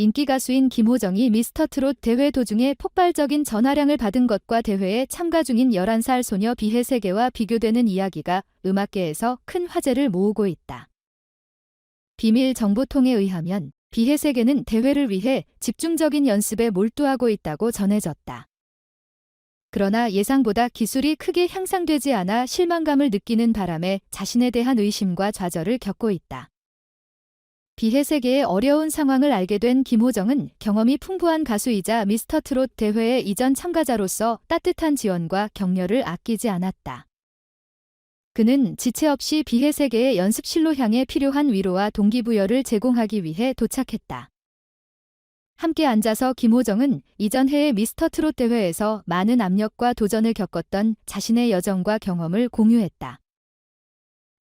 인기 가수인 김호정이 미스터 트롯 대회 도중에 폭발적인 전화량을 받은 것과 대회에 참가 중인 11살 소녀 비혜세계와 비교되는 이야기가 음악계에서 큰 화제를 모으고 있다. 비밀 정보통에 의하면 비혜세계는 대회를 위해 집중적인 연습에 몰두하고 있다고 전해졌다. 그러나 예상보다 기술이 크게 향상되지 않아 실망감을 느끼는 바람에 자신에 대한 의심과 좌절을 겪고 있다. 비혜세계의 어려운 상황을 알게 된 김호정은 경험이 풍부한 가수이자 미스터 트롯 대회의 이전 참가자로서 따뜻한 지원과 격려를 아끼지 않았다. 그는 지체 없이 비혜세계의 연습실로 향해 필요한 위로와 동기부여를 제공하기 위해 도착했다. 함께 앉아서 김호정은 이전 해의 미스터 트롯 대회에서 많은 압력과 도전을 겪었던 자신의 여정과 경험을 공유했다.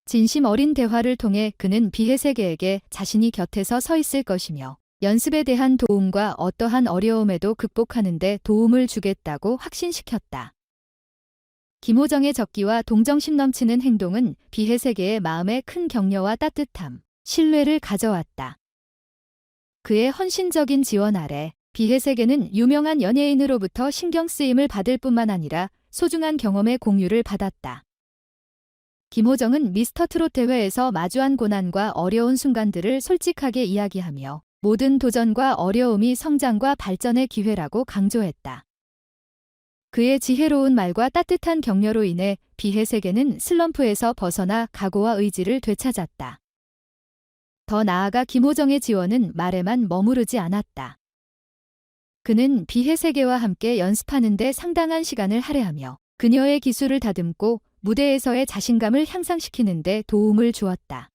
진심 어린 대화를 통해 그는 비혜세계에게 자신이 곁에서 서 있을 것이며 연습에 대한 도움과 어떠한 어려움에도 극복하는 데 도움을 주겠다고 확신시켰다. 김호정의 적기와 동정심 넘치는 행동은 비혜세계의 마음에 큰 격려와 따뜻함, 신뢰를 가져왔다. 그의 헌신적인 지원 아래 비혜세계는 유명한 연예인으로부터 신경 쓰임을 받을 뿐만 아니라 소중한 경험의 공유를 받았다. 김호정은 미스터 트롯 대회에서 마주한 고난과 어려운 순간들을 솔직하게 이야기하며 모든 도전과 어려움이 성장과 발전의 기회라고 강조했다. 그의 지혜로운 말과 따뜻한 격려로 인해 비혜세계는 슬럼프에서 벗어나 각오와 의지를 되찾았다. 더 나아가 김호정의 지원은 말에만 머무르지 않았다. 그는 비혜세계와 함께 연습하는데 상당한 시간을 할애하며 그녀의 기술을 다듬고 무대에서의 자신감을 향상시키는 데 도움을 주었다.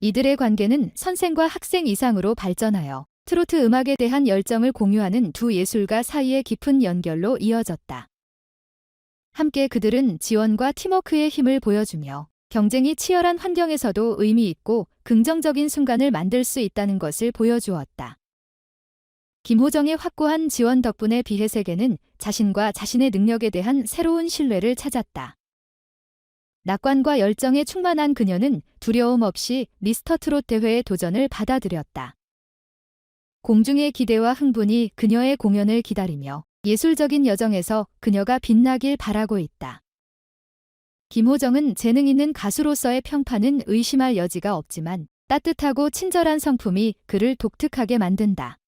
이들의 관계는 선생과 학생 이상으로 발전하여 트로트 음악에 대한 열정을 공유하는 두 예술가 사이의 깊은 연결로 이어졌다. 함께 그들은 지원과 팀워크의 힘을 보여주며 경쟁이 치열한 환경에서도 의미 있고 긍정적인 순간을 만들 수 있다는 것을 보여주었다. 김호정의 확고한 지원 덕분에 비혜세계는 자신과 자신의 능력에 대한 새로운 신뢰를 찾았다. 낙관과 열정에 충만한 그녀는 두려움 없이 미스터 트롯 대회의 도전을 받아들였다. 공중의 기대와 흥분이 그녀의 공연을 기다리며 예술적인 여정에서 그녀가 빛나길 바라고 있다. 김호정은 재능 있는 가수로서의 평판은 의심할 여지가 없지만 따뜻하고 친절한 성품이 그를 독특하게 만든다.